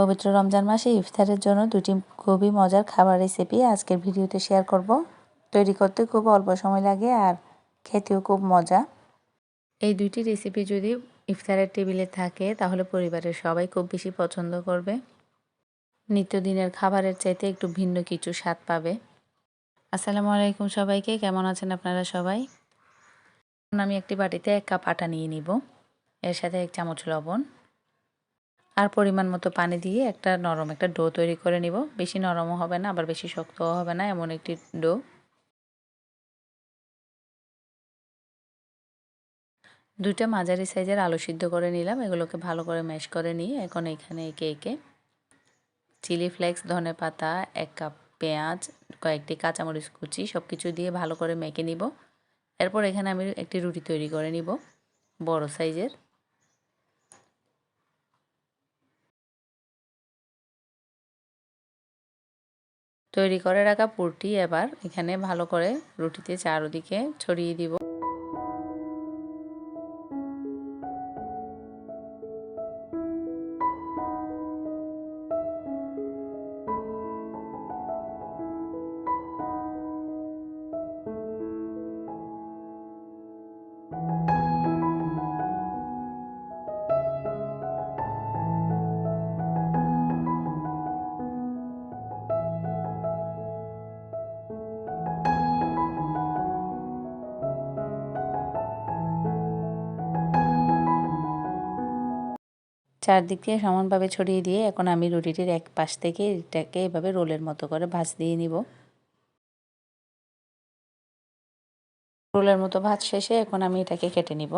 পবিত্র রমজান মাসে ইফতারের জন্য দুটি খুবই মজার খাবার রেসিপি আজকের ভিডিওতে শেয়ার করব। তৈরি করতে খুব অল্প সময় লাগে আর খেতেও খুব মজা। এই দুইটি রেসিপি যদি ইফতারের টেবিলে থাকে, তাহলে পরিবারের সবাই খুব বেশি পছন্দ করবে। নিত্যদিনের খাবারের চাইতে একটু ভিন্ন কিছু স্বাদ পাবে। আসসালামু আলাইকুম সবাইকে, কেমন আছেন আপনারা সবাই? আমি একটি বাটিতে এক কাপ আটা নিয়ে নিব। এর সাথে এক চামচ লবণ। আর পরিমাণ মতো পানি দিয়ে একটা নরম একটা ডো তৈরি করে নিব। বেশি নরমও হবে না, আবার বেশি শক্তও হবে না, এমন একটি ডো। দুইটা মাঝারি সাইজের আলু সিদ্ধ করে নিলাম, এগুলোকে ভালো করে ম্যাশ করে নিয়ে এখন এখানে একে একে চিলি ফ্লেক্স, ধনে পাতা, এক কাপ পেঁয়াজ, কয়েকটি কাঁচামরিচ কুচি সব কিছু দিয়ে ভালো করে মেখে নিব। এরপর এখানে আমি একটি রুটি তৈরি করে নিব, বড় সাইজের। তৈরি করে রাখা পুরটি এবার এখানে ভালো করে রুটিতে চারদিকে ছড়িয়ে দিব। চারদিকে সমানভাবে ছড়িয়ে দিয়ে এখন আমি রুটিটির এক পাশ থেকে এটাকে এভাবে রোলের মতো করে ভাজ দিয়ে নিব। রোলের মতো ভাজ শেষে এখন আমি এটাকে কেটে নিব।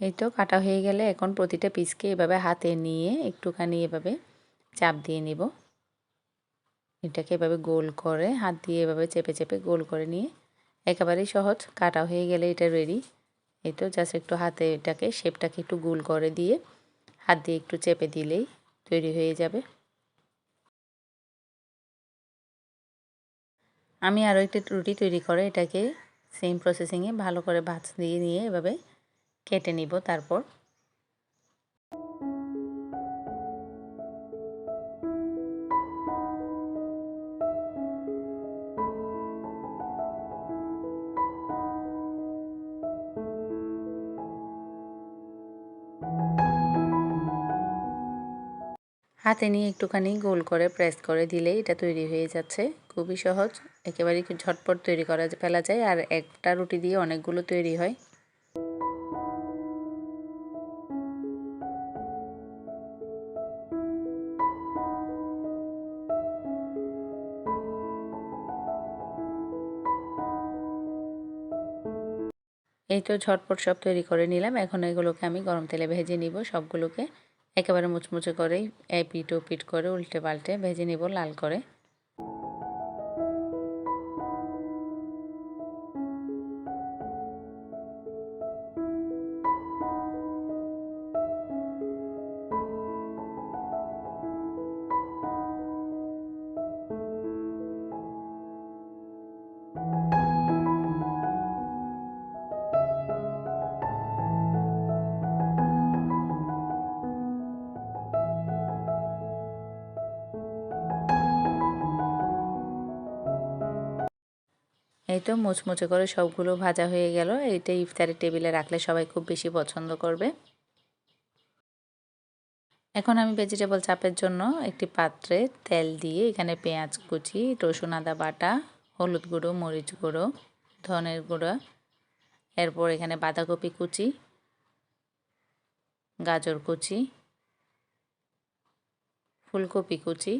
এই তো কাটা হয়ে গেলে এখন প্রতিটা পিসকে এভাবে হাতে নিয়ে একটুখানি এভাবে চাপ দিয়ে নিব। এটাকে এভাবে গোল করে, হাত দিয়ে এভাবে চেপে চেপে গোল করে নিয়ে একেবারেই সহজ কাটা হয়ে গেলে এটা রেডি এই তো জাস্ট একটু হাতে এটাকে শেপটাকে একটু গোল করে দিয়ে হাত দিয়ে একটু চেপে দিলেই তৈরি হয়ে যাবে। আমি আরও একটি রুটি তৈরি করে এটাকে সেম প্রসেসিংয়ে ভালো করে ভাজ দিয়ে, নিয়ে এভাবে কেটে নিব তারপর। হাতে নিয়ে একটুখানি গোল করে প্রেস করে দিলেই এটা তৈরি হয়ে যাচ্ছে। খুবই সহজ। একেবারে ঝটপট তৈরি করা ফেলা যায় আর একটা রুটি দিয়ে অনেকগুলো তৈরি হয়। এই তো ঝটপট সব তৈরি করে নিলাম। এখন এগুলোকে আমি গরম তেলে ভেজে নিব। সবগুলোকে একেবারে মুচমুচে করেই পিট ও পিট করে উল্টে পাল্টে ভেজে নিব লাল করে। এই তো মুচমুচে করে সবগুলো ভাজা হয়ে গেল। এইটা ইফতারের টেবিলে রাখলে সবাই খুব বেশি পছন্দ করবে। এখন আমি ভেজিটেবল চাপের জন্য একটি পাত্রে তেল দিয়ে এখানে পেঁয়াজ কুচি, রসুন, আদা বাটা, হলুদ গুঁড়ো, মরিচ গুঁড়ো, ধনের গুঁড়ো, এরপর এখানে বাঁধাকপি কুচি, গাজর কুচি, ফুলকপি কুচি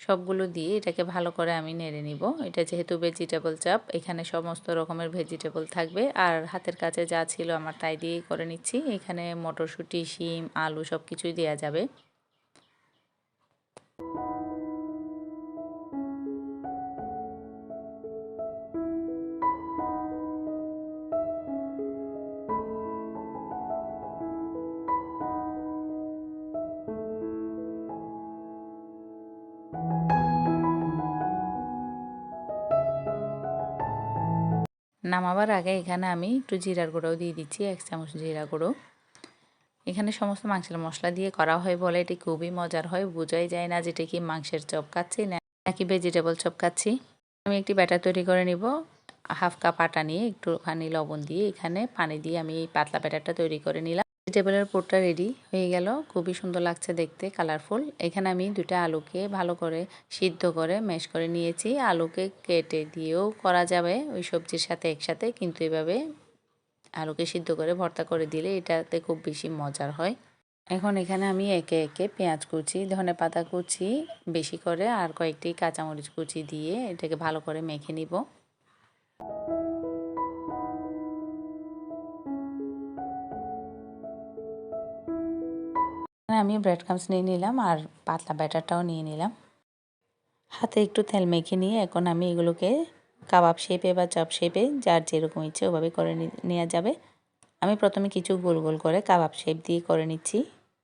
সবগুলো দিয়ে এটাকে ভালো করে আমি নেড়ে নিব। এটা যেহেতু ভেজিটেবল চাপ, এখানে সমস্ত রকমের ভেজিটেবল থাকবে। আর হাতের কাছে যা ছিল আমার তাই দিয়েই করে নিচ্ছি। এখানে মটরশুঁটি, শিম, আলু সব কিছুই দেওয়া যাবে। নামাবার আগে এখানে আমি একটু জিরার গুঁড়োও দিয়ে দিচ্ছি, এক চামচ জিরা গুঁড়ো। এখানে সমস্ত মাংসের মশলা দিয়ে করা হয় বলে এটি খুবই মজার হয়, বোঝাই যায় না যেটা কি মাংসের চপ খাচ্ছি না নাকি ভেজিটেবল চপ খাচ্ছি আমি একটি ব্যাটার তৈরি করে নিব, হাফ কাপ আটা নিয়ে, একটুখানি লবণ দিয়ে এখানে পানি দিয়ে আমি এই পাতলা ব্যাটারটা তৈরি করে নিলাম। ভেজিটেবলের পোটটা রেডি হয়ে গেল। খুবই সুন্দর লাগছে দেখতে কালারফুল এখানে আমি দুটা আলুকে ভালো করে সিদ্ধ করে ম্যাশ করে নিয়েছি। আলুকে কেটে দিয়েও করা যাবে ওই সবজির সাথে একসাথে, কিন্তু এভাবে আলুকে সিদ্ধ করে ভর্তা করে দিলে এটাতে খুব বেশি মজার হয়। এখন এখানে আমি একে একে পেঁয়াজ কুচি, ধনে পাতা কুচি বেশি করে আর কয়েকটি কাঁচামরিচ কুচি দিয়ে এটাকে ভালো করে মেখে নিব। আমি ব্রেড ক্রামস নিয়ে নিলাম আর পাতলা ব্যাটারটাও নিয়ে নিলাম। হাতে একটু তেল মেখে নিয়ে এখন আমি এগুলোকে কাবাব শেপে বা চপ শেপে যার যেরকম ইচ্ছে ওভাবে করে নেওয়া যাবে। আমি প্রথমে কিছু গোল গোল করে কাবাব শেপ দিয়ে করে নিচ্ছি।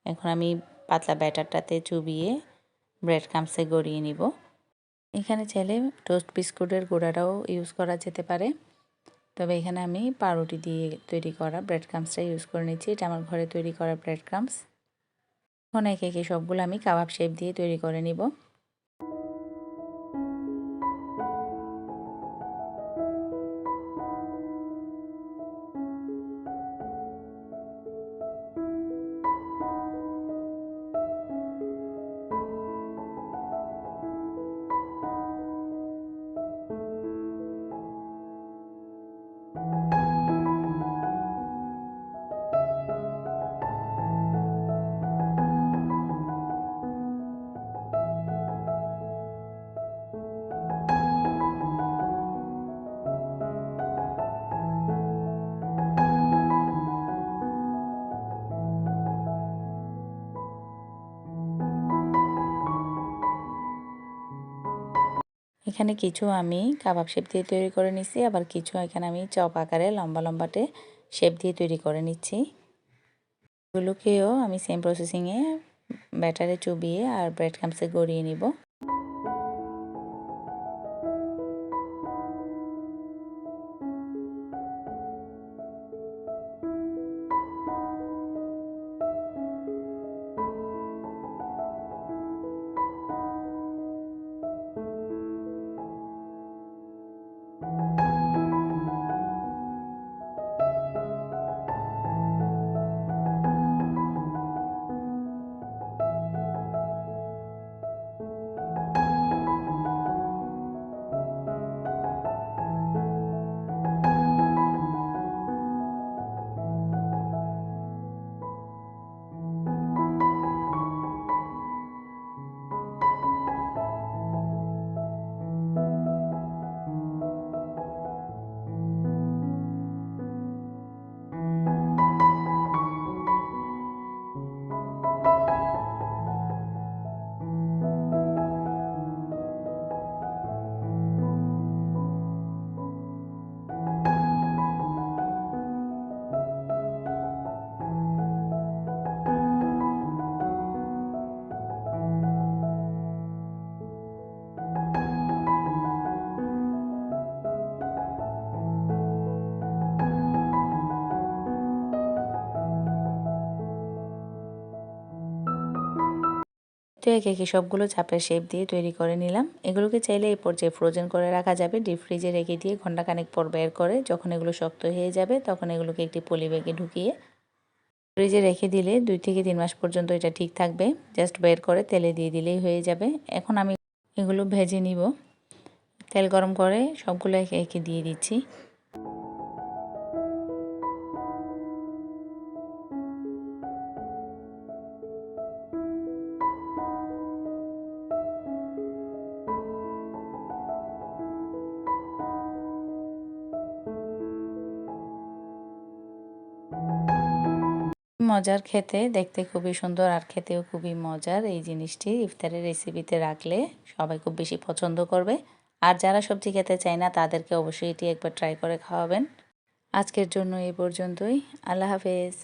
এখন আমি পাতলা ব্যাটারটাতে চুবিয়ে ব্রেড ক্রামসে গড়িয়ে নিব। এখানে চাইলে টোস্ট বিস্কুটের গুঁড়াটাও ইউজ করা যেতে পারে। তবে এখানে আমি পাউরুটি দিয়ে তৈরি করা ব্রেড ক্রামসটা ইউজ করে নিচ্ছি। এটা আমার ঘরে তৈরি করা ব্রেড ক্রামস একে একে সবগুলো আমি কাবাব শেপ দিয়ে তৈরি করে নিব। এখানে কিছু আমি কাবাব শেপ দিয়ে তৈরি করে নিচ্ছি আবার কিছু এখানে আমি চপ আকারে লম্বা লম্বাটে শেপ দিয়ে তৈরি করে নিচ্ছি। এগুলোকেও আমি সেম প্রসেসিংয়ে ব্যাটারে চুবিয়ে আর ব্রেড ক্রামসে গড়িয়ে নিব। তো একে একে সবগুলো চাপের শেপ দিয়ে তৈরি করে নিলাম। এগুলোকে চাইলে এই পর্যায়ে ফ্রোজেন করে রাখা যাবে। ডিপ ফ্রিজে রেখে দিয়ে ঘন্টাখানেক পর বের করে যখন এগুলো শক্ত হয়ে যাবে তখন এগুলোকে একটি পলি ব্যাগে ঢুকিয়ে ফ্রিজে রেখে দিলে দুই থেকে তিন মাস পর্যন্ত এটা ঠিক থাকবে। জাস্ট বের করে তেলে দিয়ে দিলেই হয়ে যাবে। এখন আমি এগুলো ভেজে নিব। তেল গরম করে সবগুলো একে একে দিয়ে দিচ্ছি। মজার খেতে, দেখতে খুবই সুন্দর আর খেতেও খুবই মজার এই জিনিসটি। ইফতারের রেসিপিতে রাখলে সবাই খুব বেশি পছন্দ করবে। আর যারা সবজি খেতে চায় না, তাদেরকে অবশ্যই এটি একবার ট্রাই করে খাওয়াবেন। আজকের জন্য এই পর্যন্তই। আল্লাহ হাফেজ।